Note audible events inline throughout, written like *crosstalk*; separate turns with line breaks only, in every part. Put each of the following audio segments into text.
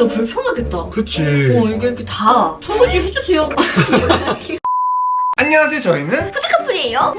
설거지가 불편하겠다.
그치.
어, 이게 이렇게 다 설거지 해주세요. *laughs*
안녕하세요. 저희는
커플이에요.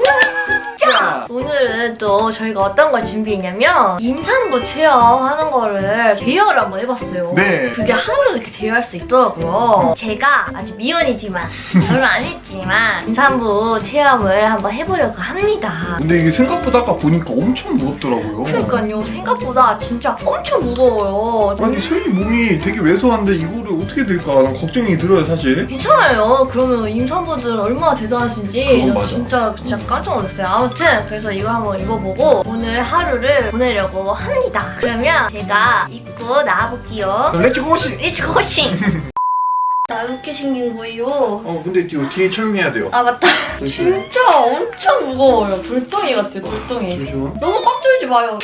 자.
오늘은 또 저희가 어떤 걸 준비했냐면 임산부 체험하는 거를 대여를 한번 해봤어요.
네.
그게 하루로 이렇게 대여할 수 있더라고요. 제가 아직 미혼이지만 *laughs* 결혼 안 했지만 임산부 체험을 한번 해보려고 합니다.
근데 이게 생각보다 아까 보니까 엄청 무겁더라고요.
그러니까요 생각보다 진짜 엄청 무거워요.
아니 세이 몸이 되게 왜소한데 이거를 어떻게 될까 난 걱정이 들어요 사실.
괜찮아요. 그러면 임산부들 얼마나 대단하신지
그건
저
맞아.
진짜 진짜 깜짝 놀랐어요. 아무튼 그래서 이거 한번 입어보고 오늘 하루를 보내려고 합니다. 그러면 제가 입고 나와볼게요.
렛츠 고시.
렛츠 고싱! 나 이렇게 생긴 거예요.
어 근데 뒤 뒤에 착용해야 돼요.
아 맞다. 진짜 엄청 무거워요. 돌덩이 같아 돌덩이.
잠시만.
너무 꽉 조이지 마요.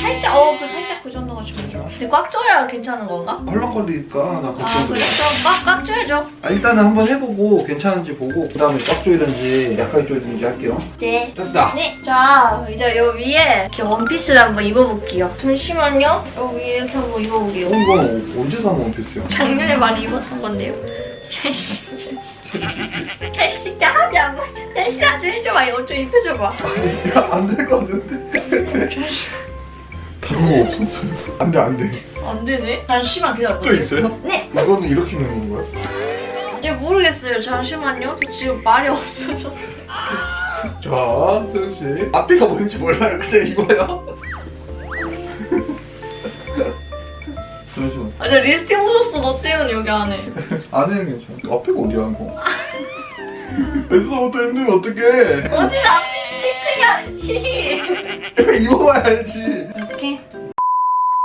살짝 어, 그 살짝 그 정도가 좋죠. 근데 꽉 조여야 괜찮은 건가?
헐렁거리니까 나
아
걱정
그래?
돼.
그럼 꽉, 꽉 조여줘.
아, 일단은 한번 해보고 괜찮은지 보고 그 다음에 꽉 조이든지 약하게 조이든지 할게요.
네.
됐다.
네. 자, 이제 요 위에 이렇게 원피스를 한번 입어볼게요. 잠시만요. 요 위에 이렇게 한번
어
입어볼게요.
이거 언제 산 원피스야?
작년에 많이 입었던 건데요. 자식. 자식, 나 합이 안 맞아. 대신 좀 해줘봐. 이거 좀 입혀줘봐.
야 안 될 것 같은데. 다른 거 없어? 안돼 안돼.
안 되네. 잠시만
또
기다려보세요.
있어요?
네.
이거는 이렇게 입는 거야?
이제 모르겠어요. 잠시만요. 저 지금 말이 없어졌어요.
자, 세연 씨. 앞에가 뭔지 몰라요. 그냥 이거요. 잠시만.
아, 저 리스팅 묻었어. 너 때문에 여기 안에.
안에는 괜찮아. 앞에가 어디야, 이거? 뱃서부터 힘들면 어떡해.
어디 앞에 체크해야지.
입어봐야지. *laughs*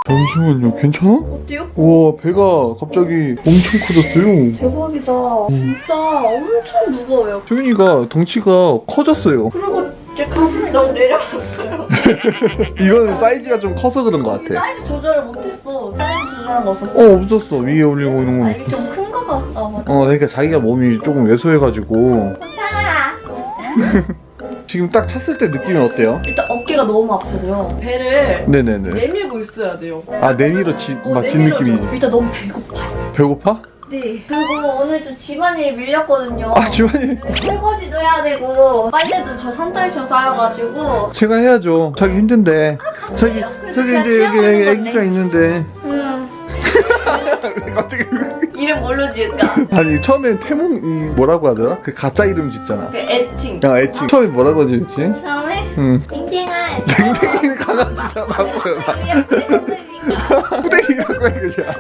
잠시만요. 괜찮아?
어때요?
우와, 배가 갑자기 엄청 커졌어요.
대박이다. 진짜 엄청 무거워요.
소윤이가 덩치가 커졌어요.
그리고 제 가슴이 너무 내려갔어요. *laughs*
이거는 사이즈가 좀 커서 그런 것 같아.
사이즈 조절을 못했어. 사이즈 조절한 거 없었어.
어, 없었어. 위에 올리고 있는
아,
건.
이게 좀큰 어, 맞아.
어, 그러니까 자기가 몸이 조금 왜소해가지고.
괜찮아. *laughs*
지금 딱 찼을 때 느낌이 어때요?
일단 어깨가 너무 아프고요. 배를
네네네.
내밀고 있어야 돼요.
아 내밀어 지,
어,
맞진
내밀어줘.
느낌이지.
일단 너무 배고파요.
배고파?
네. 그리고 오늘 좀 집안일이 밀렸거든요.
아 지원이
설거지도 해야 되고 빨래도 저 산딸처 쌓여가지고
제가 해야죠. 자기 힘든데. 자기.
그래도
자기
제가
이제 여기
건데.
애기가 있는데.
음, *laughs*
갑자기 *laughs*
이름 뭘로 지을까?
아니 처음엔 태몽 이 뭐라고 하더라? 그 가짜 이름 짓잖아.
그 애칭
야 애칭. 처음에 뭐라고 지었지?
처음에
응.
땡땡아
댕댕이는 강아지잖아. 뭐야? 후대기라고 *laughs* 해 그냥.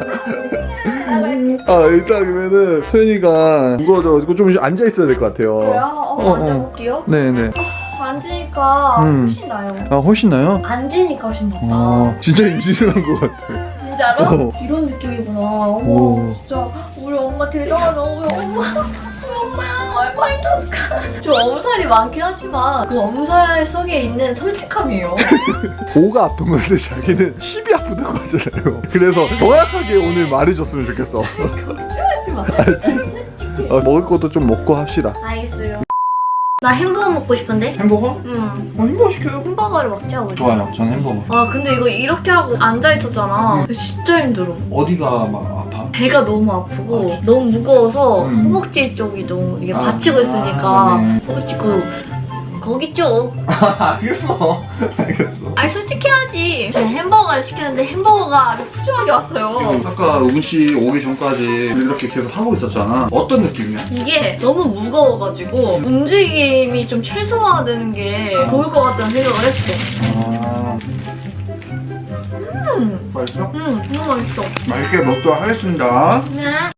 아 일단 그러면은 소연이가 무거워져 이거 좀 앉아 있어야 될 것 같아요.
뭐야?
어,
어,
어.
앉아볼게요
네네.
앉으니까
음.
훨씬 나요
아 훨씬 나요?
앉으니까 훨씬 낫다
아 진짜 임신한 것 같아.
진짜로?
어.
이런 느낌이구나 어머
오.
진짜 우리 엄마 대단하다 우리 엄마 우리 엄마야 얼마나 힘들었을까 좀 엄살이 많긴 하지만 그 엄살 속에 있는 솔직함이에요 *laughs*
5가 아픈 건데 자기는 10이 아프다고 하잖아요. 그래서 정확하게 오늘 말해줬으면 좋겠어.
걱정하지 마? 솔직해
어, 먹을 것도 좀 먹고 합시다.
알겠어요 나 햄버거 먹고 싶은데?
햄버거?
응
어, 햄버거 시켜요.
햄버거를 먹자 우리
좋아요. 전 햄버거.
아 근데 이거 이렇게 하고 앉아 있었잖아 진짜 힘들어
어디가 막 아파?
배가 너무 아프고 너무 무거워서
음.
허벅지 쪽이 너무 이게
아,
받치고 있으니까
아, 네.
허벅지 그 거기 쪽 *laughs*
알겠어. 알겠어.
아니 솔직해야지 제가 햄버거를 시켰는데 햄버거가 아주 푸짐하게 왔어요
아까 우근 씨 오기 전까지 이렇게 계속 하고 있었잖아. 어떤 느낌이야?
이게 너무 무거워가지고 움직임이 좀 최소화되는 게 좋을 것 같다는 생각을 했어
아,
음,
맛있어?
음 너무 맛있어
맛있게 먹도록 하겠습니다.
네.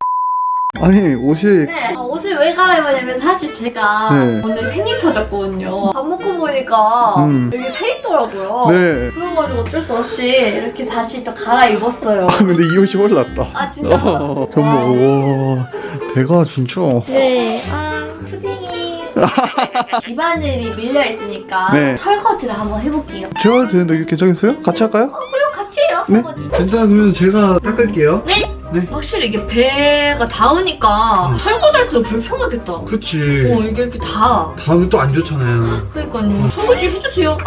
아니 옷이
네. 아, 옷을 왜 갈아입었냐면 사실 제가
네.
오늘 생리 터졌거든요 밥 먹고 보니까
음.
여기 새 있더라고요
네.
그래가지고 어쩔 수 없이 이렇게 다시 또 갈아입었어요
아 근데 이 옷이 훨 낫다.
아 진짜?
어, 정말 와 배가 진짜.
네. 아, 푸딩이. *laughs* 집안일이 밀려 있으니까
네.
설거지를 한번 해볼게요.
제가 해도 되는데 이게 괜찮겠어요? 같이 할까요?
그리고 같이 해요,
네.
설거지.
그러면 제가 닦을게요.
네.
네.
확실히 이게 배가 닿으니까
음.
설거지할 때도 불편하겠다. 어,
그치.
이게 이렇게 닿아.
다음에 또 안 좋잖아요.
그러니까요. 설거지 해주세요. *laughs*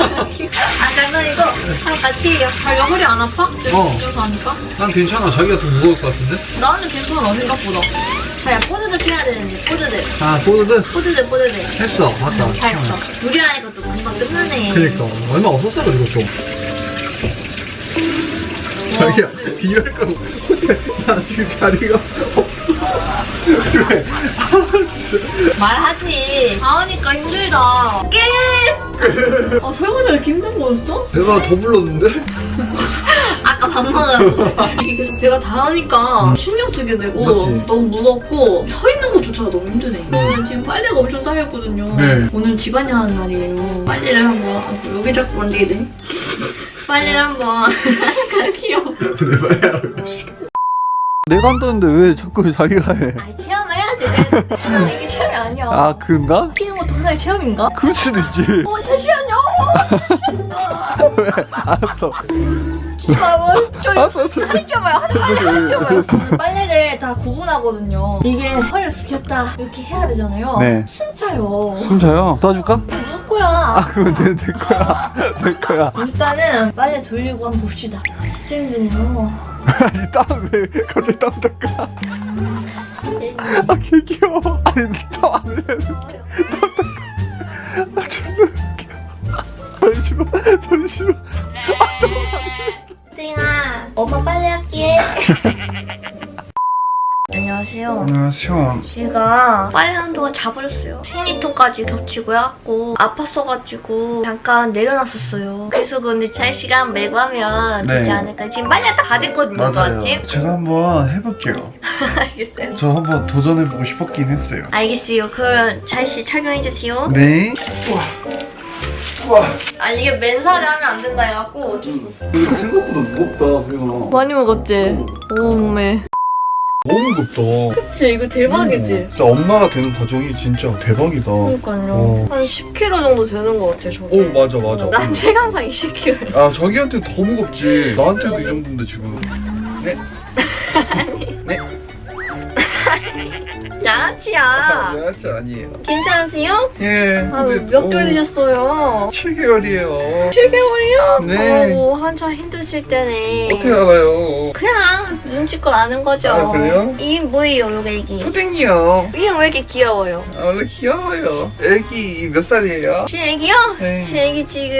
아, 장난이고. 참 같이 해요. 자기가 허리 안 아파?
어.
좀 가니까?
난 괜찮아. 자기가 더 무거울 것 같은데?
나는 괜찮아, 생각보다. 자야, 포즈드 해야 되는데, 포즈드.
아, 포드드
포즈드, 포즈드.
했어. 맞다.
잘했어. 둘이 하니까 또 금방 끝나네.
그니까. 얼마 없었어, 그리고 좀. 자기야, 일할 거고. 나 지금 자리가 없어. 그래.
말하지. 다으니까 힘들다. 깨! 아, 설거지 왜 이렇게 힘든 거였어?
배가 더 불렀는데? *laughs*
아까 밥 먹었어. 이게 계속 배가 닿으니까 신경 쓰게 되고
맞지?
너무 무겁고 서 있는 것조차가 너무 힘드네. 저는 지금 빨래가 엄청 쌓였거든요.
네.
오늘 집안일 하는 날이에요. 빨래를 한번 아, 여기 자꾸 만지게 돼. 빨래를 한번 *laughs* 귀여워.
내 빨리 하라고.
내가 한다는데 왜 자꾸 자기가 해?
아 체험해야지. 체험 이게 체험이 아니야.
아 그런가?
피는 것도 하나의 체험인가?
그럴 수도 있지.
어 잠시만요. *laughs*
알았어.
잠깐만. 저
알았어, 알았어.
하나 찍어봐요. 하나 빨리 하나 찍어봐요. 저는 빨래를 다 구분하거든요. 이게 허리를 숙였다 이렇게 해야 되잖아요.
네.
숨차요.
숨차요. 도와줄까?
누구 거야?
아 그건 내, 내 거야. *laughs* 내 거야.
일단은 빨래 돌리고 한번 봅시다. 진짜 힘드네요.
아니 땀왜 갑자기 땀 닦아?
진짜
아개 귀여워. 아니 땀안 흘려.
힘들어요.
나 존나 웃겨. 잠시만 잠시만.
땡아, 엄마 빨래 자버렸어요. 생리통까지 겹치고 해갖고 아팠어가지고 잠깐 내려놨었어요. 그래서 근데 잘 시간 매고 하면 되지
네.
않을까. 지금 빨래 다 됐거든요, 또 아침.
제가 한번 해볼게요. *laughs*
알겠어요.
저 한번 도전해보고 싶었긴 했어요.
알겠어요. 그럼 잘씨 착용해주세요.
네. 우와. 우와.
아 이게 맨살에 하면 안 된다 해갖고 어쩔 수 없어.
이거 생각보다 무겁다, 소영아.
많이 먹었지? 오 몸에.
너무 무겁다.
그치 이거 대박이지?
진짜 엄마가 되는 과정이 진짜 대박이다.
그러니까요.
어.
한 10kg 정도 되는 것 같아 저게.
오, 맞아, 맞아.
난 체감상 20kg.
아, 저기한테 더 무겁지. 나한테도 이 정도인데, 지금. 네. *laughs* 네.
양아치야.
양아치 아니에요.
괜찮으세요?
예.
아, 몇 개월 되셨어요?
7개월이에요.
7개월이요?
네.
아이고 한참 힘드실 때네.
어떻게 알아요?
그냥 눈치껏 아는 거죠.
아, 그래요?
이게 뭐예요, 요 애기?
푸딩이요.
이게 왜 이렇게 귀여워요?
아, 원래 귀여워요. 애기 몇 살이에요?
제 애기요?
네.
제 애기 지금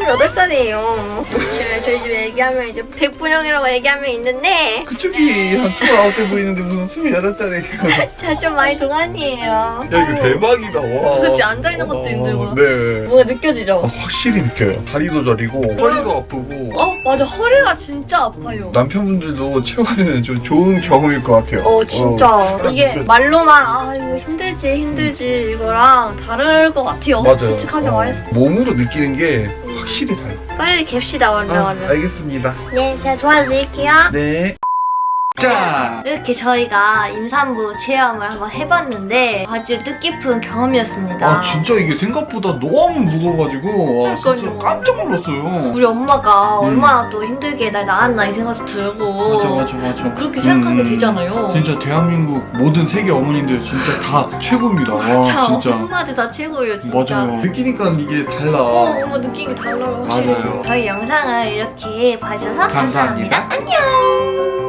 18살이에요. 저희, 저희 집 애기하면 이제 백분형이라고 애기하면 있는데
그쪽이 한 29대 보이는데 무슨 28살이에요?
제가 *laughs* 좀 많이 동안이에요.
야, 이거 대박이다, 와.
그치, 앉아있는 것도 힘들고.
네.
뭔가 느껴지죠?
아, 확실히 느껴요. 다리도 저리고, 허리도 아프고.
어, 맞아. 허리가 진짜 아파요.
남편분들도 체험하는 좀 좋은 경험일 것 같아요.
어, 진짜.
어.
이게 말로만, 아, 이거 힘들지, 힘들지, 이거랑 다를 것 같아요.
맞아요.
솔직하게
어,
말했어.
몸으로 느끼는 게 확실히 달라요.
빨리 갭시다, 얼른,
아,
얼른.
알겠습니다.
네, 제가 도와드릴게요.
네. 자,
이렇게 저희가 임산부 체험을 한번 해봤는데 아주 뜻깊은 경험이었습니다.
아 진짜 이게 생각보다 너무 무거워가지고 와, 진짜
그러니까요.
깜짝 놀랐어요.
우리 엄마가
음.
얼마나 또 힘들게 날 낳았나 이 생각도 들고
맞아 맞아 맞아.
그렇게 생각하게
음.
되잖아요.
진짜 대한민국 모든 세계 어머님들 진짜 다 최고입니다. 와
자,
진짜.
엄마들 다 최고예요, 진짜.
맞아요. 느끼니까 이게 달라.
어, 엄마 느낌이 달라요, 확실히.
맞아요.
저희 영상을 이렇게 봐주셔서
감사합니다.
감사합니다. 안녕!